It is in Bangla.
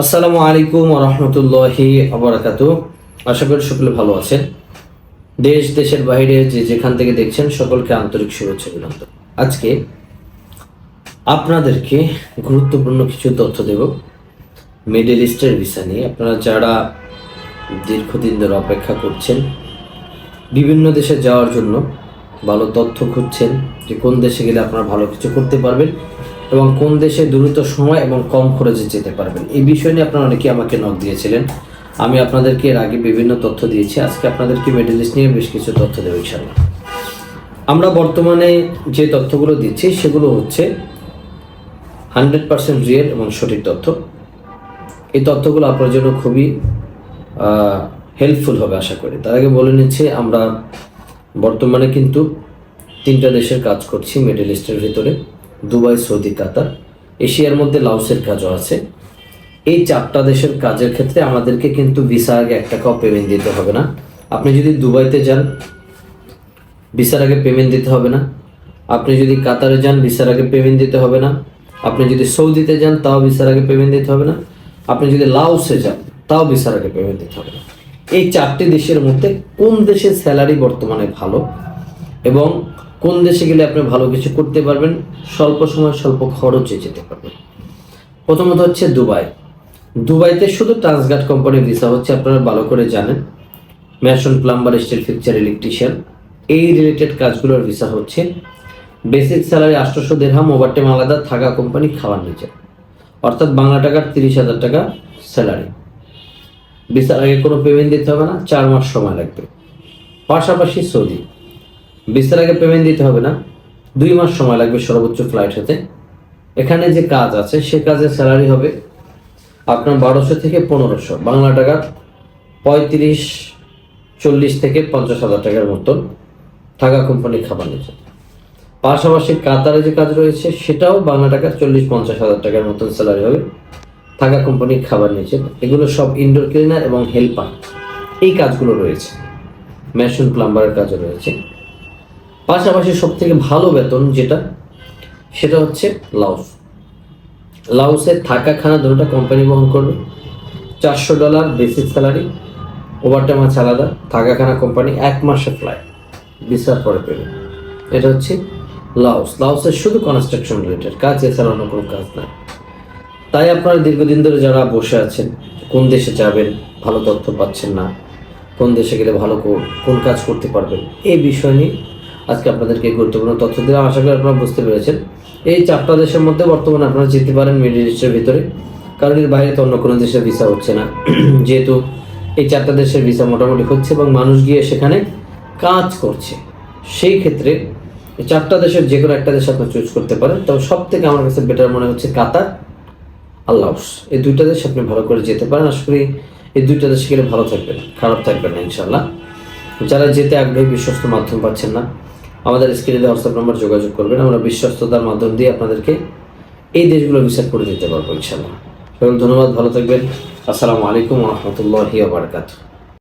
আসসালামু আলাইকুম রহমতুল্লাহি আবরাকাত আশা করি সকলে ভালো আছেন। দেশ, দেশের বাইরে যে যেখান থেকে দেখছেন সকলকে আন্তরিক শুভেচ্ছা অভিনন্দন। আজকে আপনাদেরকে গুরুত্বপূর্ণ কিছু তথ্য দেব। মিডল ইস্টের ভিসা নিয়ে। আপনারা যারা দীর্ঘদিন ধরে অপেক্ষা করছেন, বিভিন্ন দেশে যাওয়ার জন্য ভালো তথ্য খুঁজছেন যে কোন দেশে গেলে আপনারা ভালো কিছু করতে পারবেন। এবং কোন দেশে দ্রুত সময় এবং কম খরচে যেতে পারবেন। এই বিষয় নিয়ে আপনারা অনেকে আমাকে নক দিয়েছিলেন। আমি আপনাদেরকে এর আগে বিভিন্ন তথ্য দিয়েছি। আজকে আপনাদেরকে মিডল ইস্ট নিয়ে বেশ কিছু তথ্য দেবো ইনশাল্লাহ আমরা বর্তমানে যে তথ্যগুলো দিচ্ছি, সেগুলো হচ্ছে হান্ড্রেড পার্সেন্ট রিয়েল এবং সঠিক তথ্য। এই তথ্যগুলো আপনার জন্য খুবই হেল্পফুল হবে আশা করি। তার আগে বলে নিচ্ছি, আমরা বর্তমানে কিন্তু তিনটা দেশের কাজ করছি মিডল ইস্টের ভিতরে। Dubai, Saudi, Qatar. এশিয়ার মধ্যে লাউসের কাজও আছে। এই চারটা দেশের কাজের ক্ষেত্রে আমাদেরকে কিন্তু ভিসা আগে এক টাকাও পেমেন্ট দিতে হবে না। আপনি যদি দুবাইতে যান, ভিসার আগে পেমেন্ট দিতে হবে না। আপনি যদি কাতারে যান, ভিসার আগে পেমেন্ট দিতে হবে না। আপনি যদি সৌদিতে যান, তাও ভিসার আগে পেমেন্ট দিতে হবে না। আপনি যদি লাওসে যান, তাও ভিসার আগে পেমেন্ট দিতে হবে না। এই চারটি দেশের মধ্যে কোন দেশের স্যালারি বর্তমানে ভালো? এবং কোন দেশে গেলে আপনি ভালো কিছু করতে পারবেন? স্বল্প সময়, স্বল্প খরচে যেতে পারবেন। প্রথমত হচ্ছে দুবাই। দুবাইতে শুধু ট্রান্সগার্ড কোম্পানির ভিসা হচ্ছে, আপনারা ভালো করে জানেন। Mason plumber, steel fixer electrician. এই রিলেটেড কাজগুলোর ভিসা হচ্ছে বেসিক স্যালারি আটশোশো দেড়হাম ওভারটাইম আলাদা, থাকা কোম্পানি খাওয়ার নিচে। অর্থাৎ বাংলা টাকার তিরিশ হাজার টাকা স্যালারি। ভিসার আগে কোনো পেমেন্ট দিতে হবে না, চার মাস সময় লাগবে। পাশাপাশি সৌদি। ভিসার আগে পেমেন্ট দিতে হবে না। দুই মাস সময় লাগবে সর্বোচ্চ ফ্লাইট হতে। এখানে যে কাজ আছে, সে কাজের স্যালারি হবে আপনার বারোশো থেকে পনেরোশো। বাংলা টাকার পঁয়ত্রিশ, চল্লিশ থেকে পঞ্চাশ হাজার টাকার মতন থাকা কোম্পানি খাবার নিচ্ছে। পাশাপাশি কাতারে যে কাজ রয়েছে, সেটাও বাংলা টাকার চল্লিশ, পঞ্চাশ হাজার টাকার মতন স্যালারি হবে। থাকা কোম্পানি খাবার নিচ্ছে। এগুলো সব ইনডোর ক্লিনার এবং হেল্পার এই কাজগুলো রয়েছে। মেশিন প্লাম্বারের কাজও রয়েছে। পাশাপাশি সব থেকে ভালো বেতন যেটা, সেটা হচ্ছে লাউস। লাউসে থাকা খানা দুটোটা কোম্পানি বহন করবে। চারশো ডলার বেসিক স্যালারি ওভারটাইম আছে আলাদা, থাকা খানা কোম্পানি এক মাসের ফ্লাইট ভিসার পরে পেবে। এটা হচ্ছে লাউস। লাউসের শুধু কনস্ট্রাকশন রিলেটেড কাজ এছাড়া অন্য কোনো কাজ নাই তাই আপনারা দীর্ঘদিন ধরে যারা বসে আছেন, কোন দেশে যাবেন, ভালো তথ্য পাচ্ছেন না, কোন দেশে গেলে ভালো কোন কাজ করতে পারবেন এই বিষয় নিয়ে আজকে আপনাদেরকে গুরুত্বপূর্ণ তথ্য দিলাম। আশা করি আপনারা বুঝতে পেরেছেন। এই চারটা দেশের মধ্যে বর্তমানে আপনারা যেতে পারেন মিডল ইস্টের ভিতরে। কারণ এর বাইরে তো অন্য কোনো দেশের ভিসা হচ্ছে না। যেহেতু এই চারটা দেশের ভিসা মোটামুটি হচ্ছে এবং মানুষ গিয়ে সেখানে কাজ করছে। সেই ক্ষেত্রে চারটা দেশের যে কোনো একটা দেশ আপনি চুজ করতে পারেন। তবে সব থেকে আমার কাছে বেটার মনে হচ্ছে কাতার আল্লাহস এই দুইটা দেশ আপনি ভালো করে যেতে পারেন। আশা করি এই দুইটা দেশে গেলে ভালো থাকবেন, খারাপ থাকবেন না ইনশাল্লাহ যারা যেতে আগ্রহী বিশ্বস্ত মাধ্যম পাচ্ছেন না আমাদের স্ক্রিনে হোয়াটসঅ্যাপ নাম্বার যোগাযোগ করবেন। আমরা বিশ্বস্ততার মাধ্যম দিয়ে আপনাদেরকে এই দেশগুলো বিচার করে দিতে পারব ইনশাল্লাহ সকল ধন্যবাদ, ভালো থাকবেন। আসসালামু আলাইকুম রহমতুল্লাহ বারকাতুহ।